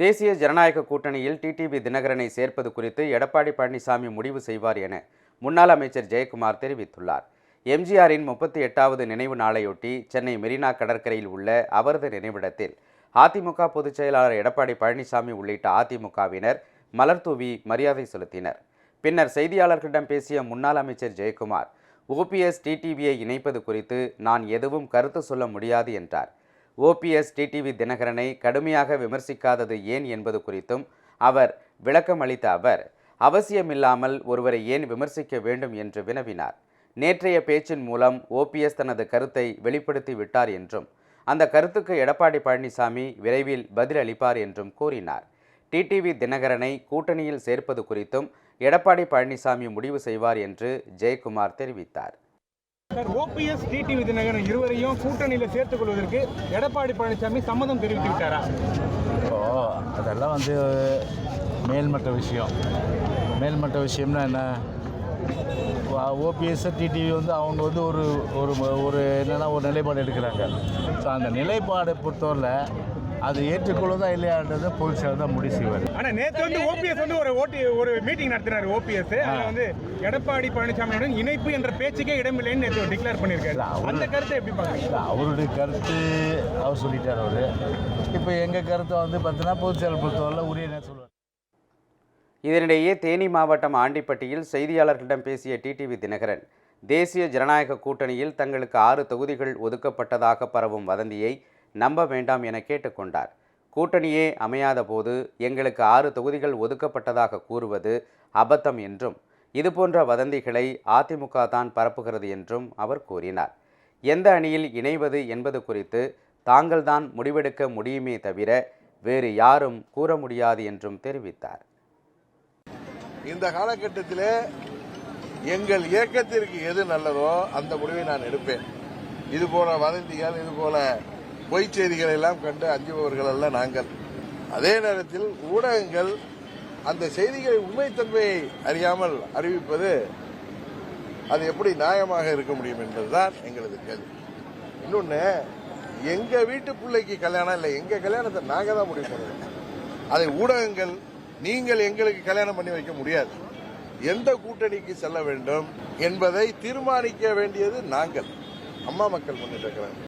தேசிய ஜனநாயக கூட்டணியில் டிடிவி தினகரனை சேர்ப்பது குறித்து எடப்பாடி பழனிசாமி முடிவு செய்வார் என முன்னாள் அமைச்சர் ஜெயக்குமார் தெரிவித்துள்ளார். எம்ஜிஆரின் முப்பத்தி எட்டாவது நினைவு நாளையொட்டி சென்னை மெரினா கடற்கரையில் உள்ள அவரது நினைவிடத்தில் அதிமுக பொதுச் செயலாளர் எடப்பாடி பழனிசாமி உள்ளிட்ட அதிமுகவினர் மலர்தூவி மரியாதை செலுத்தினர். பின்னர் செய்தியாளர்களிடம் பேசிய முன்னாள் அமைச்சர் ஜெயக்குமார் ஓபிஎஸ் டிடிவியை இணைப்பது குறித்து நான் எதுவும் கருத்து சொல்ல முடியாது என்றார். ஓபிஎஸ் டிடிவி தினகரனை கடுமையாக விமர்சிக்காதது ஏன் என்பது குறித்தும் அவர் விளக்கம் அளித்த அவர் அவசியமில்லாமல் ஒருவரை ஏன் விமர்சிக்க வேண்டும் என்று வினவினார். நேற்றைய பேச்சின் மூலம் ஓபிஎஸ் தனது கருத்தை வெளிப்படுத்தி விட்டார் என்றும் அந்த கருத்துக்கு எடப்பாடி பழனிசாமி விரைவில் பதில் அளிப்பார் என்றும் கூறினார். டிடிவி தினகரனை கூட்டணியில் சேர்ப்பது குறித்தும் எடப்பாடி பழனிசாமி முடிவு செய்வார் என்று ஜெயக்குமார் தெரிவித்தார். சார் ஓபிஎஸ் டிடிவி தினகரன் இருவரையும் கூட்டணியில் சேர்த்துக் கொள்வதற்கு எடப்பாடி பழனிசாமி சம்மதம் தெரிவித்து விட்டாரா? ஓ அதெல்லாம் வந்து மேல்மட்ட விஷயம். மேல்மட்ட விஷயம்னா என்ன? ஓபிஎஸ் டிடிவி வந்து அவங்க வந்து ஒரு ஒரு ஒரு என்னென்னா ஒரு நிலைப்பாடு எடுக்கிறாங்க. ஸோ அந்த நிலைப்பாடை பொறுத்தவரை அது ஏற்றுக்கொள்வதா இல்லையான்றதை செயலர் தான் முடிவு செய்வார். ஆனா நேத்து வந்து ஓபிஎஸ் வந்து ஒரு ஓட்டி ஒரு மீட்டிங் நடத்தினாரு ஓபிஎஸ். அதுல வந்து எடப்பாடி பழனிசாமியுடன் இணைப்பு என்ற பேச்சுக்கே இடமில்லைன்னு நேற்று டிக்ளேர் பண்ணியிருக்காரு. அந்த கருத்தை எப்படி பாக்குறீங்க இல்ல, அவருடைய கருத்து அவர் சொல்லிட்டார் அவர். இப்போ எங்கள் கருத்தை வந்து பார்த்தீங்கன்னா பொதுச் செயலர் பொறுத்தவரை உரிய என்ன சொல்லுவார். இதனிடையே தேனி மாவட்டம் ஆண்டிப்பட்டியில் செய்தியாளர்களிடம் பேசிய டிடிவி தினகரன் தேசிய ஜனநாயக கூட்டணியில் தங்களுக்கு ஆறு தொகுதிகள் ஒதுக்கப்பட்டதாக பரவும் வதந்தியை நம்ப வேண்டாம் என கேட்டுக்கொண்டார். கூட்டணியே அமையாத போது எங்களுக்கு ஆறு தொகுதிகள் ஒதுக்கப்பட்டதாக கூறுவது அபத்தம் என்றும் இதுபோன்ற வதந்திகளை அதிமுக தான் பரப்புகிறது என்றும் அவர் கூறினார். எந்த அணியில் இணைவது என்பது குறித்து தாங்கள்தான் முடிவெடுக்க முடியுமே தவிர வேறு யாரும் கூற முடியாது என்றும் தெரிவித்தார். இந்த காலகட்டத்தில் எங்கள் இயக்கத்திற்கு எது நல்லதோ அந்த முடிவை நான் எடுப்பேன். இது போல வதந்திகள் இது போல பொய்ச் செய்திகளை எல்லாம் கண்டு அஞ்சுபவர்கள் அல்ல நாங்கள். அதே நேரத்தில் ஊடகங்கள் அந்த செய்திகளை உண்மைத்தன்மையை அறியாமல் அறிவிப்பது அது எப்படி நியாயமாக இருக்க முடியும் என்பதுதான் எங்களது கேள்வி. இன்னொன்று எங்க வீட்டு பிள்ளைக்கு கல்யாணம் இல்லை எங்க கல்யாணத்தை நாங்க தான் முடிவு பண்ணுவோம் அதை ஊடகங்கள் நீங்கள் எங்களுக்கு கல்யாணம் பண்ணி வைக்க முடியாது. எந்த கூட்டணிக்கு செல்ல வேண்டும் என்பதை தீர்மானிக்க வேண்டியது நாங்கள். அம்மா மக்கள் முன்னிட்டு கழகம்